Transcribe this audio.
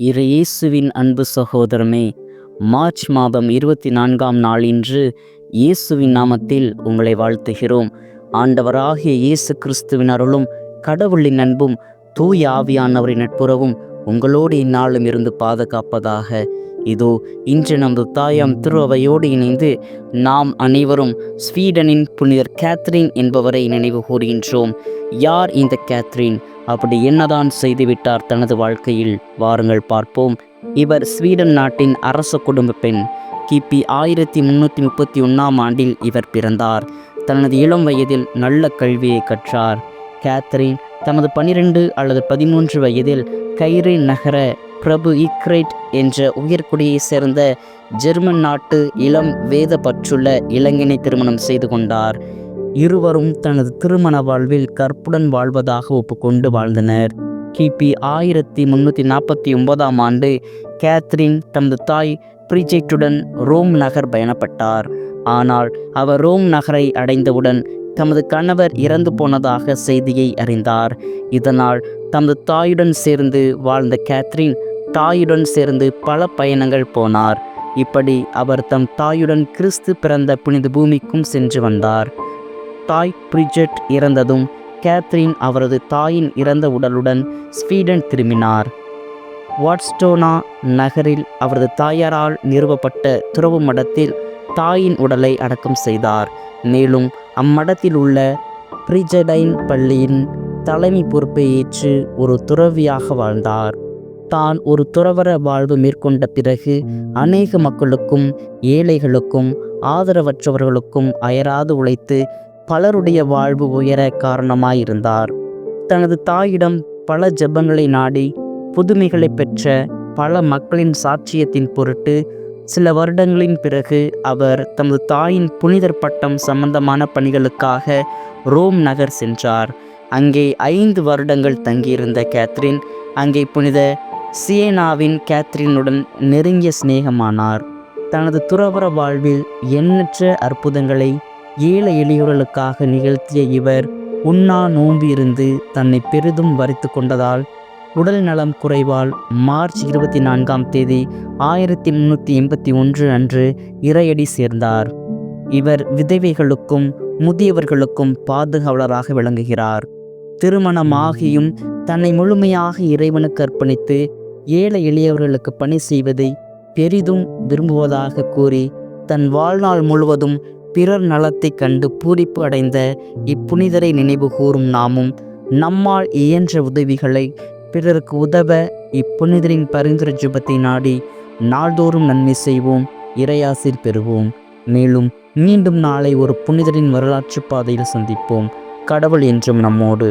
இரு இயேசுவின் அன்பு சகோதரமே மார்ச் மாதம் இருபத்தி நான்காம் நாள் இன்று இயேசுவின் நாமத்தில் உங்களை வாழ்த்துகிறோம். ஆண்டவராகிய இயேசு கிறிஸ்துவின் அருளும் கடவுளின் அன்பும் தூய ஆவியானவரின் நட்புறவும் உங்களோடு இந்நாளும் இருந்து பாதுகாப்பதாக. இதோ இன்று நமது தாயாம் திருவையோடு இணைந்து நாம் அனைவரும் ஸ்வீடனின் புனிதர் கேத்ரின் என்பவரை நினைவு கூறுகின்றோம் யார் இந்த கேத்ரின்? அப்படி என்னதான் செய்துவிட்டார் தனது வாழ்க்கையில்? வாருங்கள் பார்ப்போம். இவர் ஸ்வீடன் நாட்டின் அரச குடும்ப பெண். கிபி ஆயிரத்தி முன்னூற்றி முப்பத்தி ஒன்றாம் ஆண்டில் இவர் பிறந்தார். தனது இளம் வயதில் நல்ல கல்வியை கற்றார். கேத்ரின் தமது பனிரெண்டு அல்லது பதிமூன்று வயதில் கைரி நகர பிரபு இக்ரைட் என்ற உயர்குடியைச் சேர்ந்த ஜெர்மன் நாட்டு இளம் வேத பற்றுள்ள இளைஞனை திருமணம் செய்து கொண்டார். இருவரும் தனது திருமண வாழ்வில் கற்புடன் வாழ்வதாக ஒப்புக்கொண்டு வாழ்ந்தனர். கிபி ஆயிரத்தி முன்னூற்றி நாற்பத்தி ஒன்பதாம் ஆண்டு கேத்ரின் தமது தாய் பிரிஜெக்டுடன் ரோம் நகர் பயணப்பட்டார். ஆனால் அவர் ரோம் நகரை அடைந்தவுடன் தமது கணவர் இறந்து போனதாக செய்தியை அறிந்தார். இதனால் தமது தாயுடன் சேர்ந்து வாழ்ந்த கேத்ரின் தாயுடன் சேர்ந்து பல பயணங்கள் போனார். இப்படி அவர் தம் தாயுடன் கிறிஸ்து பிறந்த புனித பூமிக்கும் சென்று வந்தார். தாய் பிரிஜெட் இறந்ததும் கேத்ரின் அவரது தாயின் இறந்த உடலுடன் ஸ்வீடன் திரும்பினார். வாட்ஸ்டோனா நகரில் அவரது தாயாரால் நிறுவப்பட்ட துறவு மடத்தில் தாயின் உடலை அடக்கம் செய்தார். மேலும் அம்மடத்தில் உள்ள பிரிஜடைன் பள்ளியின் தலைமை பொறுப்பை ஏற்று ஒரு துறவியாக வாழ்ந்தார். தான் ஒரு துறவர வாழ்வு மேற்கொண்ட பிறகு அநேக மக்களுக்கும் ஏழைகளுக்கும் ஆதரவற்றவர்களுக்கும் அயராது உழைத்து பலருடைய வாழ்வு உயர காரணமாயிருந்தார். தனது தாயிடம் பல ஜெபங்களை நாடி புதுமைகளை பெற்ற பல மக்களின் சாட்சியத்தின் பொருட்டு சில வருடங்களின் பிறகு அவர் தமது தாயின் புனிதர் பட்டம் சம்பந்தமான பணிகளுக்காக ரோம் நகர் சென்றார். அங்கே ஐந்து வருடங்கள் தங்கியிருந்த கேத்ரின் அங்கே புனித சியேனாவின் கேத்ரினுடன் நெருங்கிய சிநேகமானார். தனது துறவர வாழ்வில் எண்ணற்ற அற்புதங்களை ஏழை எளியவர்களுக்காக நிகழ்த்திய இவர் உண்ணா நோன்பு இருந்து தன்னை பெரிதும் வரித்து கொண்டதால் உடல் நலம் குறைவால் மார்ச் இருபத்தி நான்காம் தேதி ஆயிரத்தி முன்னூற்றி எண்பத்தி ஒன்று அன்று இறையடி சேர்ந்தார். இவர் விதவைகளுக்கும் முதியவர்களுக்கும் பாதுகாவலராக விளங்குகிறார். திருமணமாகியும் தன்னை முழுமையாக இறைவனுக்கு அர்ப்பணித்து ஏழை எளியவர்களுக்கு பணி செய்வதை பெரிதும் விரும்புவதாக கூறி தன் வாழ்நாள் முழுவதும் பிறர் நலத்தை கண்டு பூரிப்பு அடைந்த இப்புனிதரை நினைவு கூறும் நாமும் நம்மால் இயன்ற உதவிகளை பிறருக்கு உதவ இப்புனிதரின் பரிந்துரை ஜுபத்தை நாடி நாள்தோறும் நன்மை செய்வோம் இறையாசிர் பெறுவோம். மேலும் மீண்டும் நாளை ஒரு புனிதரின் வரலாற்று பாதையில் சந்திப்போம். கடவுள் என்றும் நம்மோடு